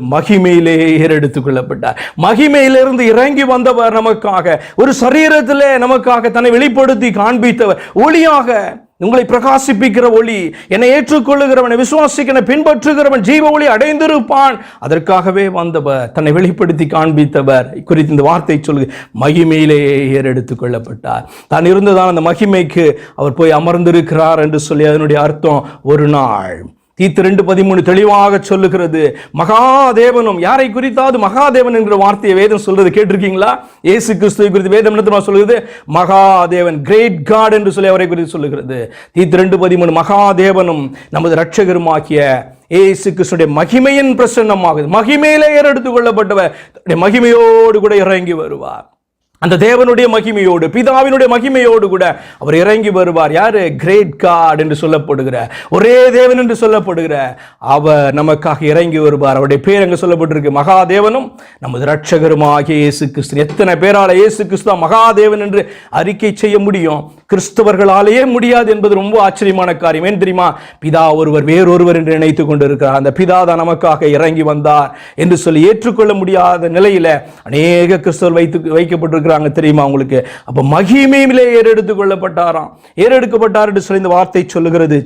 மகிமையிலே ஏறெடுத்துக் கொள்ளப்பட்டார். மகிமையிலிருந்து இறங்கி வந்தவர் நமக்காக ஒரு சரீரத்திலே நமக்காக தன்னை வெளிப்படுத்தி காண்பித்தவர். ஒளியாக உங்களை பிரகாசிப்பிக்கிற ஒளி என்னை ஏற்றுக்கொள்ளுகிறவன் விசுவாசிக்கிற பின்பற்றுகிறவன் ஜீவ ஒளி அடைந்திருப்பான். அதற்காகவே வந்தவர் தன்னை வெளிப்படுத்தி காண்பித்தவர். குறித்து இந்த வார்த்தை சொல்லு மகிமையிலே ஏறெடுத்துக் கொள்ளப்பட்டார். தான் இருந்ததான் அந்த மகிமைக்கு அவர் போய் அமர்ந்திருக்கிறார் என்று சொல்லி அதனுடைய அர்த்தம் ஒரு நாள். தீத்து ரெண்டு பதிமூணு தெளிவாக சொல்லுகிறது. மகாதேவனும் யாரை குறித்தாவது மகாதேவன் என்கிற வார்த்தையை வேதம் சொல்றது கேட்டிருக்கீங்களா? ஏசு கிறிஸ்துவை குறித்து வேதம் என்ன சொல்லுகிறது? மகாதேவன் கிரேட் காட் என்று சொல்லி அவரை குறித்து சொல்லுகிறது. தீத்து ரெண்டு பதிமூணு மகாதேவனும் நமது ரட்சகருமாக்கிய ஏசு கிருஷ்ணுடைய மகிமையின் பிரசன்னமாகுது. மகிமையிலே ஏறெடுத்துக் கொள்ளப்பட்டவர். மகிமையோடு கூட இறங்கி வருவார். அந்த தேவனுடைய மகிமையோடு பிதாவினுடைய மகிமையோடு கூட அவர் இறங்கி வருவார். யார்? கிரேட் காட் என்று சொல்லப்படுகிற ஒரே தேவன் என்று சொல்லப்படுகிற அவர் நமக்காக இறங்கி வருவார். அவருடைய பேர் அங்கே சொல்லப்பட்டிருக்கு மகாதேவனும் நமது ரட்சகருமாகிய இயேசு கிறிஸ்து. எத்தனை பேரால இயேசு கிறிஸ்து மகாதேவன் என்று அறிக்கை செய்ய முடியும்? கிறிஸ்தவர்களாலேயே முடியாது என்பது ரொம்ப ஆச்சரியமான காரியம். ஏன் தெரியுமா? பிதா ஒருவர் வேறொருவர் என்று நினைத்து கொண்டிருக்கிறார். அந்த பிதா தான் நமக்காக இறங்கி வந்தார் என்று சொல்லி ஏற்றுக்கொள்ள முடியாத நிலையில அநேக கிறிஸ்தவர் வைத்து வைக்கப்பட்டிருக்கிறாங்க தெரியுமா உங்களுக்கு? அப்ப மகிமையிலே ஏறெடுத்துக் கொள்ளப்பட்டாராம். ஏறெடுக்கப்பட்டார் என்று சொல்லி இந்த வார்த்தை சொல்லுகிறது.